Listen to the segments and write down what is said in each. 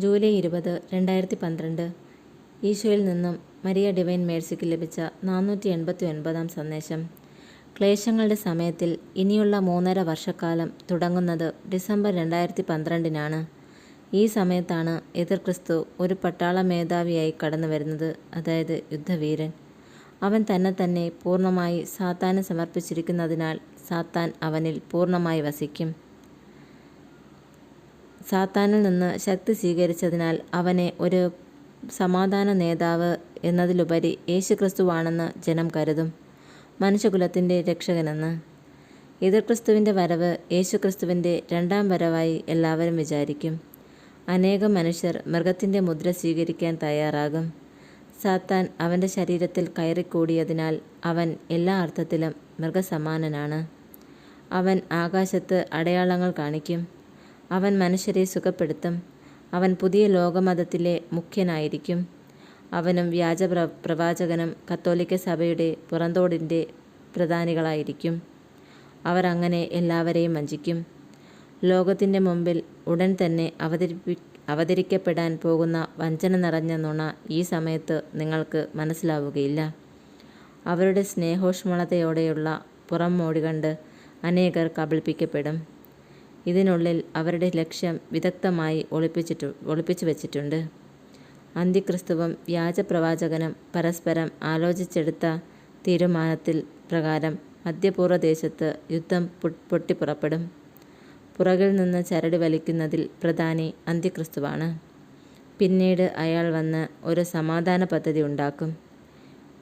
July ഇരുപത് രണ്ടായിരത്തി പന്ത്രണ്ട് ഈശോയിൽ നിന്നും മരിയ ഡിവൈൻ മേഴ്സിക്ക് ലഭിച്ച നാനൂറ്റി എൺപത്തി ഒൻപതാം സന്ദേശം. ക്ലേശങ്ങളുടെ സമയത്തിൽ ഇനിയുള്ള മൂന്നര വർഷക്കാലം തുടങ്ങുന്നത് ഡിസംബർ രണ്ടായിരത്തി പന്ത്രണ്ടിനാണ് ഈ സമയത്താണ് എതിർ ക്രിസ്തു ഒരു പട്ടാള മേധാവിയായി കടന്നു വരുന്നത് അതായത് യുദ്ധവീരൻ. അവൻ തന്നെ തന്നെ പൂർണമായി സാത്താന് സമർപ്പിച്ചിരിക്കുന്നതിനാൽ സാത്താൻ അവനിൽ പൂർണമായി വസിക്കും. സാത്താനിൽ നിന്ന് ശക്തി സ്വീകരിച്ചതിനാൽ അവനെ ഒരു സമാധാന നേതാവ് എന്നതിലുപരി യേശുക്രിസ്തുവാണെന്ന് ജനം കരുതും. മനുഷ്യകുലത്തിന്റെ രക്ഷകനെന്ന്. എതിർക്രിസ്തുവിന്റെ വരവ് യേശുക്രിസ്തുവിന്റെ രണ്ടാം വരവായി എല്ലാവരും വിചാരിക്കും. അനേകം മനുഷ്യർ മൃഗത്തിന്റെ മുദ്ര സ്വീകരിക്കാൻ തയ്യാറാകും. സാത്താൻ അവന്റെ ശരീരത്തിൽ കയറിക്കൂടിയതിനാൽ അവൻ എല്ലാ അർത്ഥത്തിലും മൃഗസമാനനാണ്. അവൻ ആകാശത്ത് അടയാളങ്ങൾ കാണിക്കും. അവൻ മനുഷ്യരെ സുഖപ്പെടുത്തും. അവൻ പുതിയ ലോകമതത്തിലെ മുഖ്യനായിരിക്കും. അവനും വ്യാജ പ്ര പ്രവാചകനും കത്തോലിക്ക സഭയുടെ പുറന്തോടിന്റെ പ്രധാനികളായിരിക്കും. അവർ അങ്ങനെ എല്ലാവരെയും വഞ്ചിക്കും. ലോകത്തിന്റെ മുമ്പിൽ ഉടൻ തന്നെ അവതരിപ്പി അവതരിക്കപ്പെടാൻ പോകുന്ന വഞ്ചന നിറഞ്ഞ നുണ ഈ സമയത്ത് നിങ്ങൾക്ക് മനസ്സിലാവുകയില്ല. അവരുടെ സ്നേഹോഷ്മളതയോടെയുള്ള പുറം മോടി കണ്ട് അനേകർ കബളിപ്പിക്കപ്പെടും. ഇതിനുള്ളിൽ അവരുടെ ലക്ഷ്യം വിദഗ്ധമായി ഒളിപ്പിച്ചിട്ടു ഒളിപ്പിച്ചു വച്ചിട്ടുണ്ട്. അന്തിക്രിസ്തുവും വ്യാജപ്രവാചകനും പരസ്പരം ആലോചിച്ചെടുത്ത തീരുമാനത്തിൽ പ്രകാരം മധ്യപൂർവ ദേശത്ത് യുദ്ധം പൊട്ടിപ്പുറപ്പെടും. പുറകിൽ നിന്ന് ചരട് വലിക്കുന്നതിൽ പ്രധാനി അന്തിക്രിസ്തുവാണ് പിന്നീട് അയാൾ വന്ന് ഒരു സമാധാന പദ്ധതി ഉണ്ടാക്കും.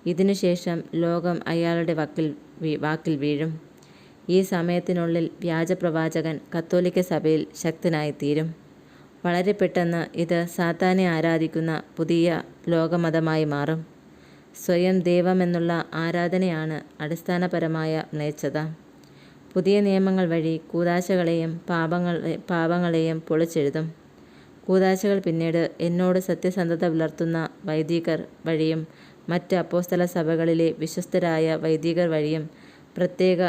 ഇതിനുശേഷം ലോകം അയാളുടെ വാക്കിൽ വാക്കിൽ വീഴും. ഈ സമയത്തിനുള്ളിൽ വ്യാജപ്രവാചകൻ കത്തോലിക്ക സഭയിൽ ശക്തനായിത്തീരും. വളരെ പെട്ടെന്ന് ഇത് സാത്താനെ ആരാധിക്കുന്ന പുതിയ ലോകമതമായി മാറും. സ്വയം ദൈവമെന്നുള്ള ആരാധനയാണ് അടിസ്ഥാനപരമായ മ്ലേച്ഛത പുതിയ നിയമങ്ങൾ വഴി കൂതാശകളെയും പാപങ്ങൾ പാപങ്ങളെയും പൊളിച്ചെഴുതും. കൂതാശകൾ പിന്നീട് എന്നോട് സത്യസന്ധത പുലർത്തുന്ന വൈദികർ വഴിയും മറ്റ് അപ്പോസ്തല സഭകളിലെ വിശ്വസ്തരായ വൈദികർ വഴിയും പ്രത്യേക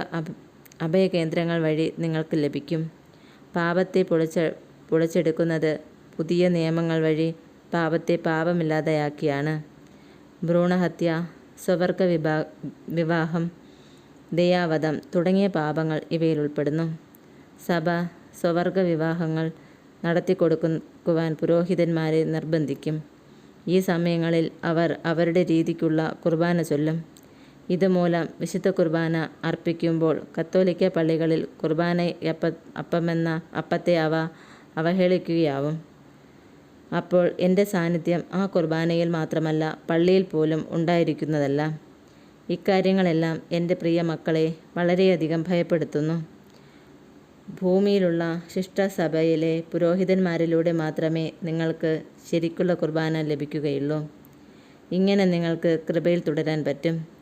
അഭയകേന്ദ്രങ്ങൾ വഴി നിങ്ങൾക്ക് ലഭിക്കും. പാപത്തെ പൊളിച്ച പൊളിച്ചെടുക്കുന്നത് പുതിയ നിയമങ്ങൾ വഴി പാപത്തെ പാപമില്ലാതെയാക്കിയാണ്. ഭ്രൂണഹത്യ സ്വവർഗ വിഭാ വിവാഹം ദയാവധം തുടങ്ങിയ പാപങ്ങൾ ഇവയിൽ ഉൾപ്പെടുന്നു. സഭ സ്വവർഗ വിവാഹങ്ങൾ നടത്തിക്കൊടുക്കുവാൻ പുരോഹിതന്മാരെ നിർബന്ധിക്കും. ഈ സമയങ്ങളിൽ അവർ അവരുടെ രീതിക്കുള്ള കുർബാന ചൊല്ലും. ഇതുമൂലം വിശുദ്ധ കുർബാന അർപ്പിക്കുമ്പോൾ കത്തോലിക്ക പള്ളികളിൽ കുർബാന അപ്പ അപ്പമെന്ന അപ്പത്തെ അവ അവഹേളിക്കുകയാവും. അപ്പോൾ എന്റെ സാന്നിധ്യം ആ കുർബാനയിൽ മാത്രമല്ല പള്ളിയിൽ പോലും ഉണ്ടായിരിക്കുന്നതല്ല. ഇക്കാര്യങ്ങളെല്ലാം എന്റെ പ്രിയ മക്കളെ വളരെയധികം ഭയപ്പെടുത്തുന്നു. ഭൂമിയിലുള്ള ശിഷ്ടസഭയിലെ പുരോഹിതന്മാരിലൂടെ മാത്രമേ നിങ്ങൾക്ക് ശരിക്കുള്ള കുർബാന ലഭിക്കുകയുള്ളൂ. ഇങ്ങനെ നിങ്ങൾക്ക് കൃപയിൽ തുടരാൻ പറ്റും.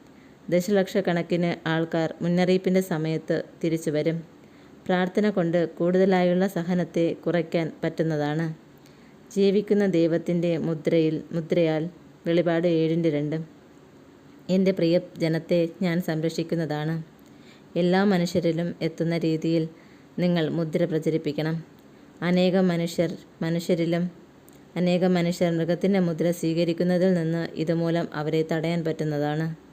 ദശലക്ഷക്കണക്കിന് ആൾക്കാർ മുന്നറിയിപ്പിന്റെ സമയത്ത് തിരിച്ചു വരും. പ്രാർത്ഥന കൊണ്ട് കൂടുതലായുള്ള സഹനത്തെ കുറയ്ക്കാൻ പറ്റുന്നതാണ്. ജീവിക്കുന്ന ദൈവത്തിന്റെ മുദ്രയിൽ മുദ്രയാൽ വെളിപാട് ഏഴിന്റെ രണ്ട്. എന്റെ പ്രിയ ജനത്തെ ഞാൻ സംരക്ഷിക്കുന്നതാണ്. എല്ലാ മനുഷ്യരിലും എത്തുന്ന രീതിയിൽ നിങ്ങൾ മുദ്ര പ്രചരിപ്പിക്കണം. അനേകം മനുഷ്യർ മനുഷ്യരിലും അനേകം മനുഷ്യർ മൃഗത്തിന്റെ മുദ്ര സ്വീകരിക്കുന്നതിൽ നിന്ന് ഇതുമൂലം അവരെ തടയാൻ പറ്റുന്നതാണ്.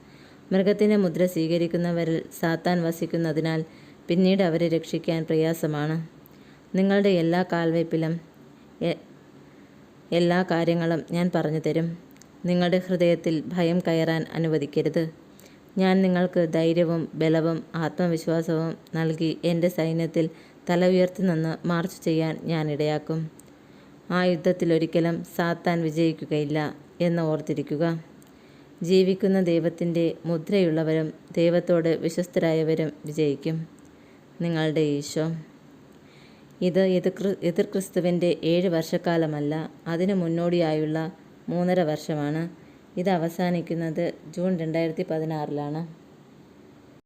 മൃഗത്തിന്റെ മുദ്ര സ്വീകരിക്കുന്നവരിൽ സാത്താൻ വസിക്കുന്നതിനാൽ പിന്നീട് അവരെ രക്ഷിക്കാൻ പ്രയാസമാണ്. നിങ്ങളുടെ എല്ലാ കാൽവയ്പിലും എല്ലാ കാര്യങ്ങളും ഞാൻ പറഞ്ഞു തരും. നിങ്ങളുടെ ഹൃദയത്തിൽ ഭയം കയറാൻ അനുവദിക്കരുത്. ഞാൻ നിങ്ങൾക്ക് ധൈര്യവും ബലവും ആത്മവിശ്വാസവും നൽകി എന്റെ സൈന്യത്തിൽ തല ഉയർത്തി നിന്ന് മാർച്ച് ചെയ്യാൻ ഞാൻ ഇടയാക്കും. ആ യുദ്ധത്തിൽ ഒരിക്കലും സാത്താൻ വിജയിക്കുകയില്ല എന്ന് ഓർത്തിരിക്കുക. ജീവിക്കുന്ന ദൈവത്തിന്റെ മുദ്രയുള്ളവരും ദൈവത്തോട് വിശ്വസ്തരായവരും വിജയിക്കും. നിങ്ങളുടെ ഈശോ. ഇത് എതിർ എതിർ ക്രിസ്തുവിന്റെ ഏഴ് വർഷക്കാലമല്ല അതിനു മുന്നോടിയായുള്ള മൂന്നര വർഷമാണ്. ഇത് അവസാനിക്കുന്നത് ജൂൺ രണ്ടായിരത്തി പതിനാറിലാണ്.